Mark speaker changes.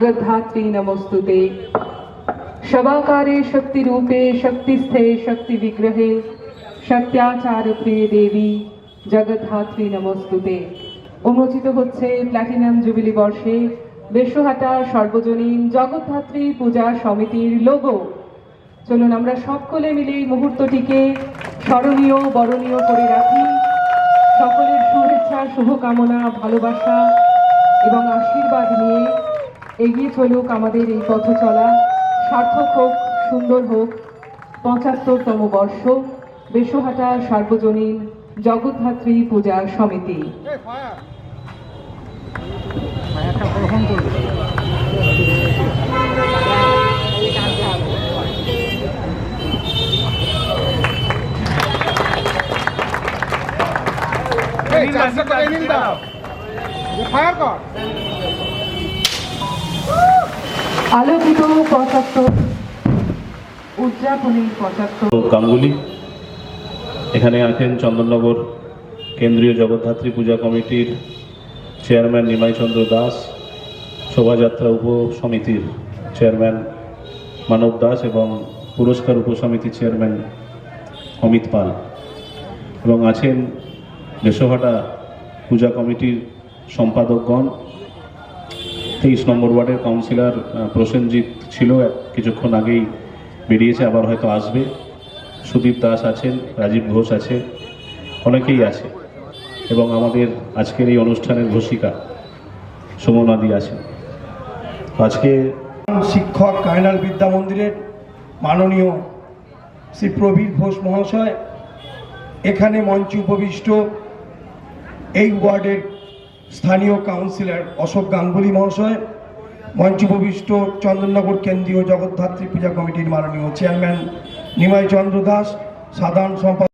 Speaker 1: जगद्धात्री नमोस्तुते शवाकारे शक्तिरूपे शक्तिस्थे शक्तिविग्रहे সত্যাচার প্রিয় দেবী জগদ্ধাত্রী নমস্তুতে উন্মোচিত হচ্ছে প্ল্যাটিনাম জুবিলি বর্ষে বেশহাটা সর্বজনীন জগদ্ধাত্রী পূজা সমিতির লোগো চলুন আমরা সকলে মিলে এই মুহূর্তটিকে স্মরণীয় বরণীয় করে রাখি সকলের শুভেচ্ছা শুভকামনা ভালোবাসা এবং আশীর্বাদ নিয়ে এগিয়ে চলুক আমাদের এই পথ চলা। সার্থক হোক, সুন্দর হোক, পঁচাত্তরতম বর্ষ বেশহাটা সার্বজনীন জগদ্ধাত্রী পূজা সমিতি।
Speaker 2: ফায়ার কর
Speaker 1: আলোকিত পঁচাত্তর উদযাপনের পঁচাত্তর।
Speaker 3: গাঙ্গুলি, এখানে আছেন চন্দননগর কেন্দ্রীয় জগদ্ধাত্রী পূজা কমিটির চেয়ারম্যান নিমাই চন্দ্র দাস, শোভাযাত্রা উপ সমিতির চেয়ারম্যান মানব দাস এবং পুরস্কার উপসমিতির চেয়ারম্যান অমিত পাল। এবং আছেন বেশভাটা পূজা কমিটির সম্পাদকগণ তেইশ নম্বর ওয়ার্ডের কাউন্সিলর প্রসেনজিৎ ছিল কিছুক্ষণ আগেই বেরিয়েছে, আবার হয়তো আসবে। সুদীপ দাস আছেন, রাজীব ঘোষ আছে, অনেকেই আছে। এবং আমাদের আজকের এই অনুষ্ঠানের ঘোষিকা সুমনাদি আছেন। আজকে
Speaker 4: শিক্ষক কায়নাল বিদ্যা মন্দিরের মাননীয় শ্রী প্রবীর ঘোষ মহাশয়, এখানে মঞ্চে উপবিষ্ট এই ওয়ার্ডের স্থানীয় কাউন্সিলর অশোক গাঙ্গুলি মহাশয় মঞ্চে উপবিষ্ট চন্দননগর কেন্দ্রীয় জগদ্ধাত্রী পূজা কমিটির মাননীয় চেয়ারম্যান নিমাই চন্দ্র দাস, সাধারণ সম্পাদক